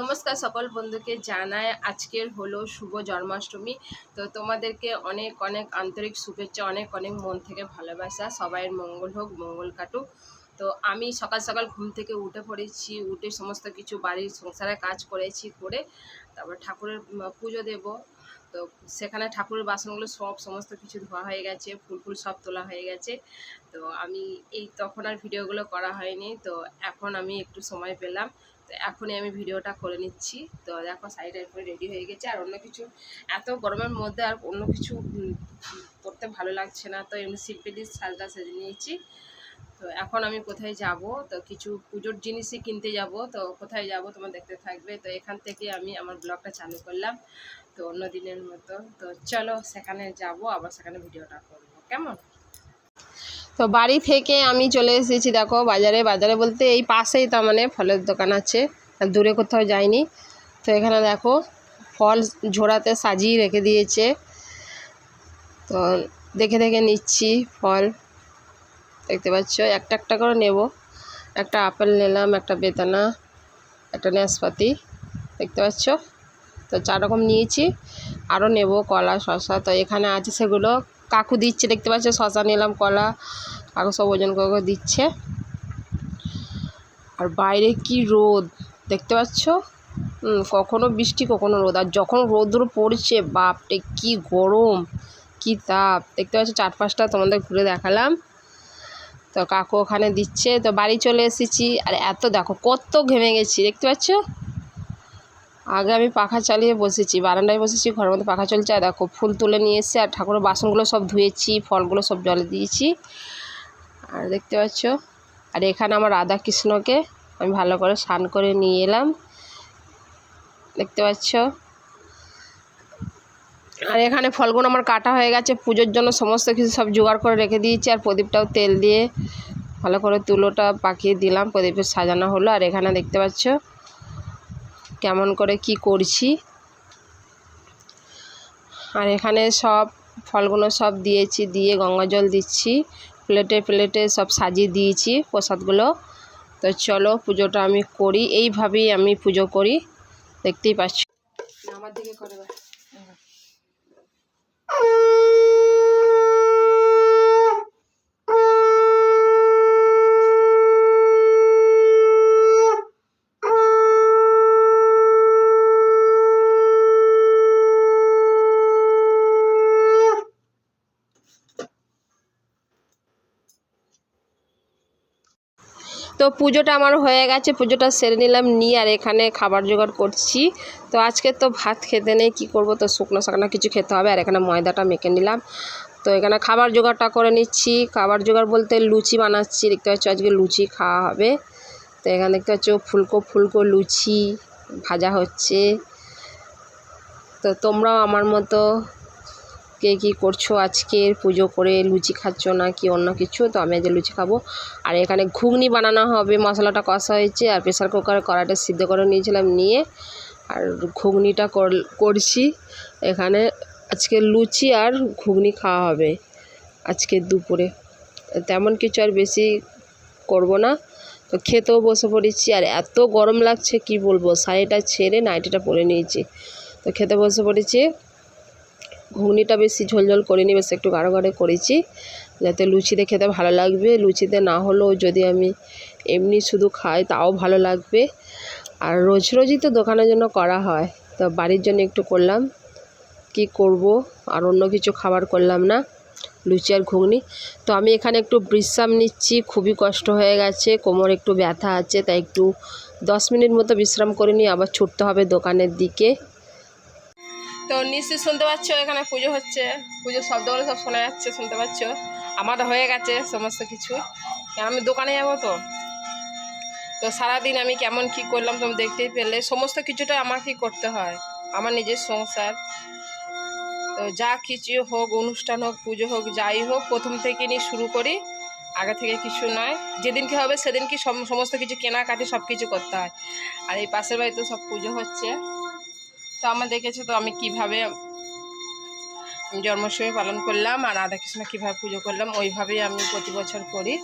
নমস্কার সকল বন্ধুকে জানায় আজকের হলো শুভ জন্মাষ্টমী। তো তোমাদেরকে অনেক অনেক আন্তরিক শুভেচ্ছা, অনেক অনেক মন থেকে ভালোবাসা। সবাইয়ের মঙ্গল হোক, মঙ্গল কাটুক। তো আমি সকাল সকাল ঘুম থেকে উঠে পড়েছি, উঠে সমস্ত কিছু বাড়ির সংসারে কাজ করেছি, করে তারপর ঠাকুরের পুজো দেব। তো সেখানে ঠাকুরের বাসনগুলো সব, সমস্ত কিছু ধোয়া হয়ে গেছে, ফুল ফুল সব তোলা হয়ে গেছে। তো আমি এই তখন আর ভিডিওগুলো করা হয়নি। তো এখন আমি একটু সময় পেলাম। তো এখনই আমি ভিডিওটা করে নিচ্ছি। তো দেখো সাইডে এরপরে রেডি হয়ে গেছে। আর অন্য কিছু, এত গরমের মধ্যে আর অন্য কিছু করতে ভালো লাগছে না। তো এমনি সিম্পলি সাজটা সেজে নিয়েছি। তো এখন আমি কোথায় যাব? তো কিছু পুজোর জিনিসই কিনতে যাব। তো কোথায় যাব তোমার দেখতে থাকবে। তো এখান থেকে আমি আমার ব্লগটা চালু করলাম। তো অন্য দিনের মতো। তো চলো, সেখানে যাব, আবার সেখানে ভিডিওটা করব। কেমন? তো বাড়ি থেকে আমি চলে এসেছি, দেখো বাজারে। বাজারে বলতে এই পাশেই তার মানে ফলের দোকান আছে। আর দূরে কোথাও যাইনি। তো এখানে দেখো ফল ঝোড়াতে সাজিয়ে রেখে দিয়েছে। তো দেখে দেখে নিচ্ছি ফল। দেখতে পাচ্ছ? একটা একটা করে নেব। একটা আপেল নিলাম, একটা বেদানা, একটা নাশপাতি। দেখতে পাচ্ছ? তো চার রকম নিয়েছি। আরও নেব কলা শশা তো এখানে আছে সেগুলো। কাকু দিচ্ছে, দেখতে পাচ্ছ? শশা নিলাম, কলা। কাকু সব ওজন করে করে দিচ্ছে। আর বাইরে কি রোদ? দেখতে পাচ্ছ? কখনো বৃষ্টি, কখনো রোদ। আর যখন রোদ্র পড়ছে, বাপরে, কি গরম, কি তাপ। দেখতে পাচ্ছ চার পাঁচটা তোমাদের ঘুরে দেখালাম। তো কাকু ওখানে দিচ্ছে। তো বাড়ি চলে এসেছি। আর এত দেখো, কত ঘেমে গেছি, দেখতে পাচ্ছ? আগে আমি পাখা চালিয়ে বসেছি, বারান্দায় বসেছি, ঘরের মধ্যে পাখা চলছে। আর দেখো, ফুল তুলে নিয়ে এসে আর ঠাকুরের বাসনগুলো সব ধুয়েছি, ফলগুলো সব জলে দিয়েছি। আর দেখতে পাচ্ছ? আর এখানে আমার রাধা কৃষ্ণকে আমি ভালো করে স্নান করে নিয়ে এলাম। দেখতে পাচ্ছ? আর এখানে ফলগুলো আমার কাটা হয়ে গেছে। পুজোর জন্য সমস্ত কিছু সব জোগাড় করে রেখে দিয়েছি। আর প্রদীপটাও তেল দিয়ে ভালো করে তুলোটা পাকিয়ে দিলাম। প্রদীপের সাজানো হলো। আর এখানে দেখতে পাচ্ছ? কেমন করে কি করছি। আর এখানে সব ফলগুলো সব দিয়েছি, দিয়ে গঙ্গা জল দিচ্ছি। প্লেটে প্লেটে সব সাজিয়ে দিয়েছি প্রসাদগুলো। তো চলো পুজোটা আমি করি। এইভাবেই আমি পুজো করি। দেখতেই পাচ্ছি আমার দিকে করে তো পুজোটা আমার হয়ে গেছে, পুজোটা সেরে নিলাম, নিয়ে আর এখানে খাবার জোগাড় করছি। তো আজকে তো ভাত খেতে নেই, কী করব? তো শুকনো শাকনা কিছু খেতে হবে। আর এখানে ময়দাটা মেখে নিলাম। তো এখানে খাবার জোগাড়টা করে নিচ্ছি। খাবার জোগাড় বলতে লুচি বানাচ্ছি, দেখতে পাচ্ছ আজকে লুচি খাওয়া হবে। তো এখানে দেখতে পাচ্ছ ফুলকো ফুলকো লুচি ভাজা হচ্ছে। তো তোমরাও আমার মতো কে কী করছ আজকে পুজো করে লুচি খাচ্ছ না কি অন্য কিছু? তো আমি আজ লুচি খাব। আর এখানে ঘুগনি বানানো হবে, মশলাটা কষা হয়েছে, আর প্রেশার কুকারে কড়াইটা সিদ্ধ করে নিয়েছিলাম নিয়ে, আর ঘুগনিটা কর- করছি। এখানে আজকে লুচি আর ঘুগনি খাওয়া হবে আজকে দুপুরে। তেমন কিছু আর বেশি করব না। তো খেতেও বসে পড়েছি, আর এত গরম লাগছে, কি বলব? শাড়িটা ছেড়ে নাইটিটা পরে নিয়েছি। তো খেতে বসে পড়েছি। ঘুগনিটা বেশি ঝোলঝোল করিনি, বেশ একটু গাঢ় গাঢ় করেছি। যাতে লুচিতে খেতে ভালো লাগবে, লুচিতে না হলেও যদি আমি এমনি শুধু খাই, তাও ভালো লাগবে। আর রোজ রোজই তো দোকানের জন্য করা হয়, তো বাড়ির জন্য একটু করলাম। কি করব? আর অন্য কিছু খাবার করলাম না, লুচি আর ঘুগনি। তো আমি এখানে একটু বিশ্রাম নিচ্ছি, খুবই কষ্ট হয়ে গেছে, কোমর একটু ব্যথা আছে, তাই একটু দশ মিনিট মতো বিশ্রাম করে নিয়ে আবার ছুটতে হবে দোকানের দিকে। তো নিশ্চয়ই শুনতে পাচ্ছ, এখানে পুজো হচ্ছে। পুজোর শব্দগুলো সব শোনা যাচ্ছে, শুনতে পাচ্ছ। আমার হয়ে গেছে সমস্ত কিছু। আমি দোকানে যাব তো। তো সারাদিন আমি কেমন কি করলাম তুমি দেখতেই পেলে। সমস্ত কিছুটা আমাকেই করতে হয়, আমার নিজের সংসার। তো যা কিছু হোক, অনুষ্ঠান হোক, পুজো হোক, যাই হোক, প্রথম থেকে নিয়ে শুরু করি। আগে থেকে কিছু নয়। যেদিনকে হবে সেদিনকে সম- সমস্ত কিছু কেনাকাটি সব কিছু করতে হয়। আর এই পাশের বাড়িতে সব পুজো হচ্ছে। তো আমার দেখেছ তো আমি কীভাবে জন্মাষ্টমী পালন করলাম আর রাধাকৃষ্ণ কীভাবে পুজো করলাম, ওইভাবেই আমি প্রতি বছর করি।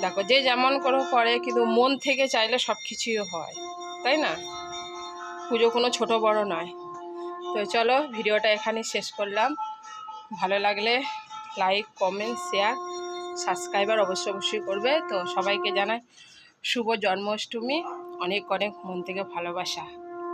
দেখো, যে যেমন করে করে, কিন্তু মন থেকে চাইলে সব কিছুই হয়, তাই না? পুজো কোনো ছোট বড় নয়। তো চলো, ভিডিওটা এখানে শেষ করলাম। ভালো লাগলে লাইক, কমেন্ট, শেয়ার, সাবস্ক্রাইবার অবশ্যই অবশ্যই করবে। তো সবাইকে জানাই শুভ জন্মাষ্টমী, অনেক অনেক মন থেকে ভালোবাসা।